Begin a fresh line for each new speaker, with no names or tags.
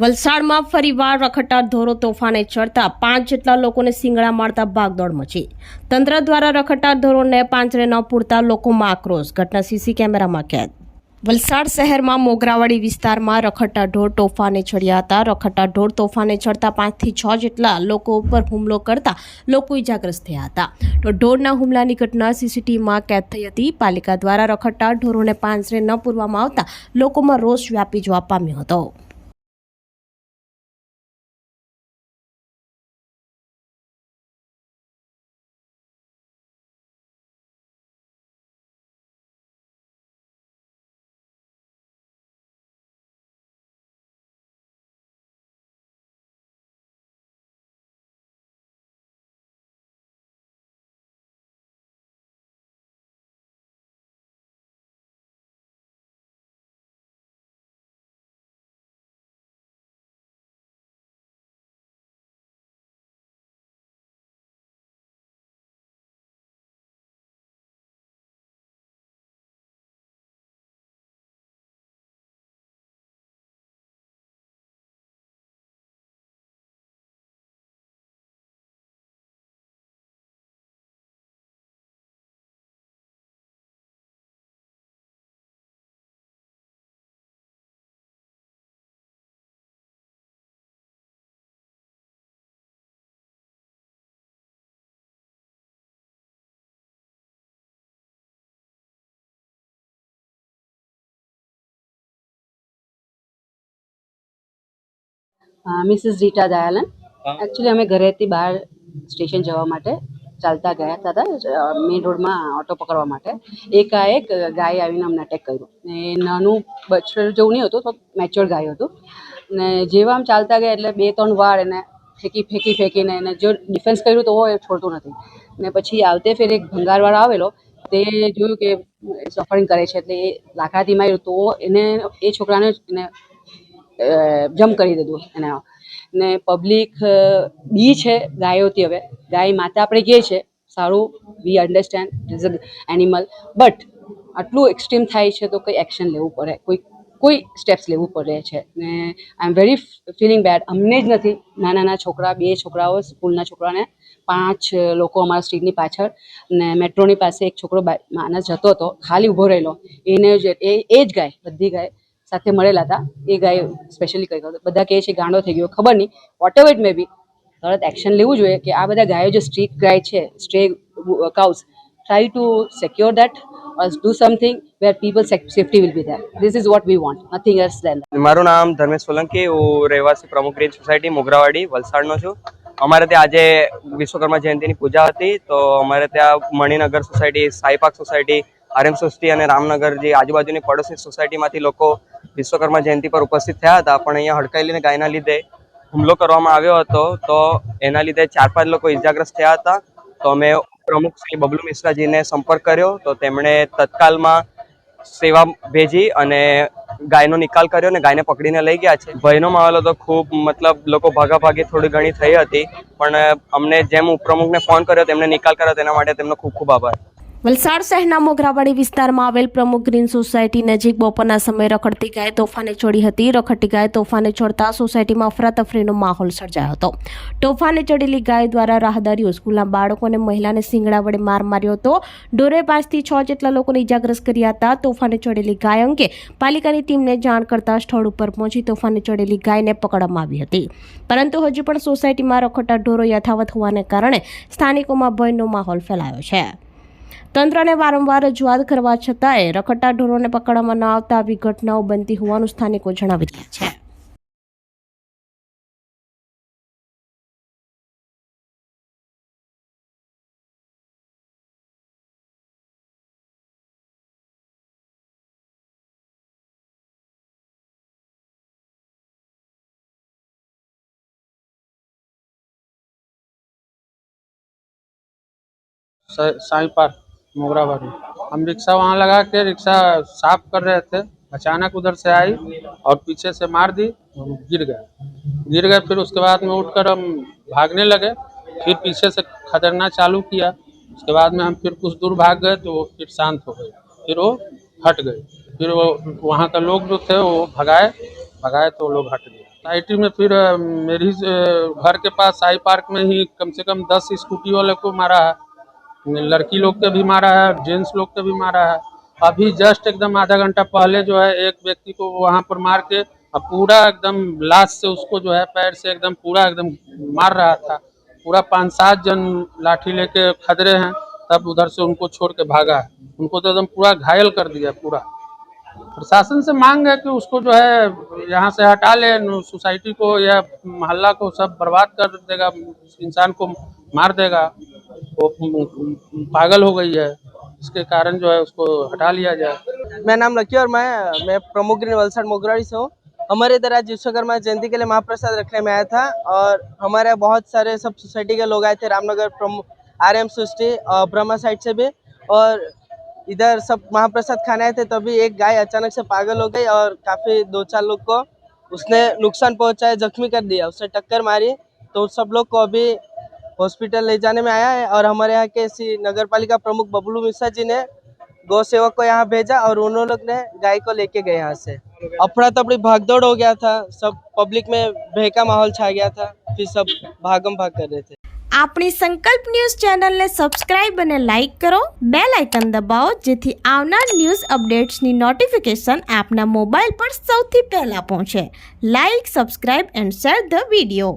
વલસાડમાં ફરીવાર રખડતા ઢોરો તોફાને ચડતા પાંચ જેટલા લોકોને સિંગડા મારતા ભાગદોડ મચી. તંત્ર દ્વારા રખડતા ઢોરોને પાંજરે ન પૂરતા લોકોમાં આક્રોશ. ઘટના સીસી કેમેરામાં કેદ. વલસાડ શહેરમાં મોગરાવાડી વિસ્તારમાં રખડતા ઢોર તોફાને ચડ્યા હતા. રખડતા ઢોર તોફાને ચડતા પાંચથી છ જેટલા લોકો ઉપર હુમલો કરતા લોકો ઇજાગ્રસ્ત થયા હતા. તો ઢોરના હુમલાની ઘટના સીસીટીવીમાં કેદ થઈ હતી. પાલિકા દ્વારા રખડતા ઢોરોને પાંજરે ન પૂરવામાં આવતા લોકોમાં રોષ વ્યાપી જોવા પામ્યો હતો.
મિસિસ રીટા દયાલન એકચ્યુઅલી અમે ઘરેથી બહાર સ્ટેશન જવા માટે ચાલતા ગયા હતા મેઇન રોડમાં ઓટો પકડવા માટે. એકાએક ગાય આવીને અમને અટેક કર્યું. ને એ નાનું બચ્ચર જેવું નહીં હતું તો મેચ્યોર ગાય હતું. ને જેવા આમ ચાલતા ગયા એટલે બે ત્રણ વાર એને ફેંકી ફેંકી ફેંકીને એને જો ડિફેન્સ કર્યું તો એ છોડતું નથી. ને પછી આવતે ફેર એક ભંગારવાળો આવેલો તે જોયું કે સફરિંગ કરે છે એટલે એ લાકડાથી માર્યું તો એને એ છોકરાને જ એને જમ્પ કરી દીધું એને. ને પબ્લિક બી છે ગાયોથી હવે. ગાય માતા આપણે કહીએ છે, સારું we understand is a animal but આટલું એક્સ્ટ્રીમ થાય છે તો કંઈ એક્શન લેવું પડે. કોઈ કોઈ સ્ટેપ્સ લેવું પડે છે. ને I am very feeling bad અમને જ નથી. નાના નાના છોકરા, બે છોકરાઓ, સ્કૂલના છોકરાને પાંચ લોકો અમારા સ્ટ્રીટની પાછળ. ને મેટ્રોની પાસે એક છોકરો માણસ જતો હતો, ખાલી ઊભો રહેલો. એને જ એ જ ગાય, બધી ગાય સાથે મળેલા હતા. એ ગાય સ્પેશિયલી કહી ગયો બધા કહે છે ગાંડો થઈ ગયો. ખબર નહીં. Whatever it may be તરત એક્શન લેવું જોઈએ કે આ બધા ગાયો જે સ્ટ્રીટ ગાય છે stray cows try to secure that do something where people safety will be there this is what we want nothing else then
મારું નામ ધર્મેશ સોલંકી. હું રહેવાસી પ્રમુખ ગ્રીન સોસાયટી મોગરાવાડી, વલસાડનો છું. અમારે ત્યાં આજે વિશ્વકર્મા જયંતિની પૂજા હતી. તો અમારે ત્યાં મણિનગર સોસાયટી સાઈપાક સોસાયટી આરએમ સોસાયટી અને રામનગર જે આજુબાજુની પડોશી સોસાયટીમાંથી લોકો વિશ્વકર્મા જયંતિ પર ઉપસ્થિત થયા હતા. પણ અહીંયા હડકાયેલીને ગાયના લીધે હુમલો કરવામાં આવ્યો હતો. તો એના લીધે ચાર પાંચ લોકો ઇજાગ્રસ્ત થયા હતા. તો અમે પ્રમુખ શ્રી બબલુ મિશ્રાજીને સંપર્ક કર્યો. તો તેમણે તત્કાલમાં સેવા ભેજી અને ગાયનો નિકાલ કર્યો અને ગાયને પકડીને લઈ ગયા છે. ભયનો માહોલ હતો. ખૂબ મતલબ લોકો ભાગાભાગી થોડી ઘણી થઈ હતી. પણ અમને જેમ ઉપપ્રમુખને ફોન કર્યો તેમને નિકાલ કર્યો. તેના માટે તેમનો ખૂબ ખૂબ આભાર.
વલસાડ શહેરના મોગરાવાડી વિસ્તારમાં આવેલ પ્રમુખ ગ્રીન સોસાયટી નજીક બપોરના સમયે રખડતી ગાય તોફાને ચડી હતી. રખડતી ગાય તોફાને ચડતા સોસાયટીમાં અફરાતફરીનો માહોલ સર્જાયો હતો. તોફાને ચડેલી ગાય દ્વારા રાહદારીઓ, સ્કૂલના બાળકો અને મહિલાને સિંગડા વડે માર માર્યો હતો. ડોરે પાંચથી છ જેટલા લોકોને ઇજાગ્રસ્ત કર્યા હતા. તોફાને ચડેલી ગાય અંગે પાલિકાની ટીમને જાણ કરતા સ્થળ ઉપર પહોંચી તોફાને ચડેલી ગાયને પકડવામાં આવી હતી. પરંતુ હજુ પણ સોસાયટીમાં રખડતા ઢોરો યથાવત હોવાને કારણે સ્થાનિકોમાં ભયનો માહોલ ફેલાયો છે. તંત્રને વારંવાર રજૂઆત કરવા છતાંય રખડતા ઢોરોને પકડવામાં ન આવતા આવી ઘટનાઓ બનતી હોવાનું સ્થાનિકો જણાવી રહ્યા છે.
साई पार्क मोगराबाड़ी हम रिक्शा वहाँ लगा के रिक्शा साफ़ कर रहे थे। अचानक उधर से आई और पीछे से मार दी गिर गए। गिर गए, फिर उसके बाद में उठकर हम भागने लगे। फिर पीछे से खतरना चालू किया। उसके बाद में हम फिर कुछ दूर भाग गए तो वो फिर शांत हो गए। फिर वो हट गए। फिर वो वहाँ का लोग जो थे वो भगाए। भगाए तो लोग हट गए। सोसाइटी में फिर मेरी घर के पास साई पार्क में ही कम से कम दस स्कूटी वाले को मारा। है लड़की लोग के भी मारा है, जेंट्स लोग के भी मारा है। अभी जस्ट एकदम आधा घंटा पहले जो है, एक व्यक्ति को वहाँ पर मार के अब पूरा एकदम लाश से उसको जो है, पैर से एकदम पूरा एकदम मार रहा था। पूरा पाँच सात जन लाठी लेके खदरे हैं, तब उधर से उनको छोड़ के भागा है। उनको तो एकदम पूरा घायल कर दिया पूरा। प्रशासन से मांग है कि उसको जो है, यहाँ से हटा ले, सोसाइटी को या मोहल्ला को सब बर्बाद कर देगा, इंसान को मार देगा। वो पागल हो गई है। इसके कारण जो है उसको हटा लिया जाए।
मेरा नाम लकी और मैं मैं प्रमुख ग्रीन वलसाड मोगराड़ी से हूँ। हमारे इधर आज विश्वकर्मा जयंती के लिए महाप्रसाद रखने में आया था और हमारे बहुत सारे सब सोसाइटी के लोग आए थे, रामनगर प्रमुख आर एम सृष्टि और ब्रह्मा साइड से भी। और इधर सब महाप्रसाद खाने आए थे, तभी एक गाय अचानक से पागल हो गई और काफ़ी दो चार लोग को उसने नुकसान पहुँचाया, जख्मी कर दिया। उसने टक्कर मारी तो सब लोग को अभी हॉस्पिटल ले जाने में आया है और हमारे यहाँ के सी नगर पालिका प्रमुख बबलू मिश्रा जी ने गौ सेवक को यहाँ भेजा और उन्होंने लोग ने गाय को लेके गए यहाँ से अफड़ा तफड़ी भागदौड़ हो गया था सब पब्लिक में भय का माहौल छा गया था फिर सब भागम भाग कर रहे थे
આપણી સંકલ્પ ન્યૂઝ ચેનલને સબસ્ક્રાઇબ અને લાઇક કરો બે લાઇકન દબાવો જેથી આવનાર ન્યૂઝ અપડેટ્સની નોટિફિકેશન આપના મોબાઈલ પર સૌથી પહેલાં પહોંચે like subscribe and share the video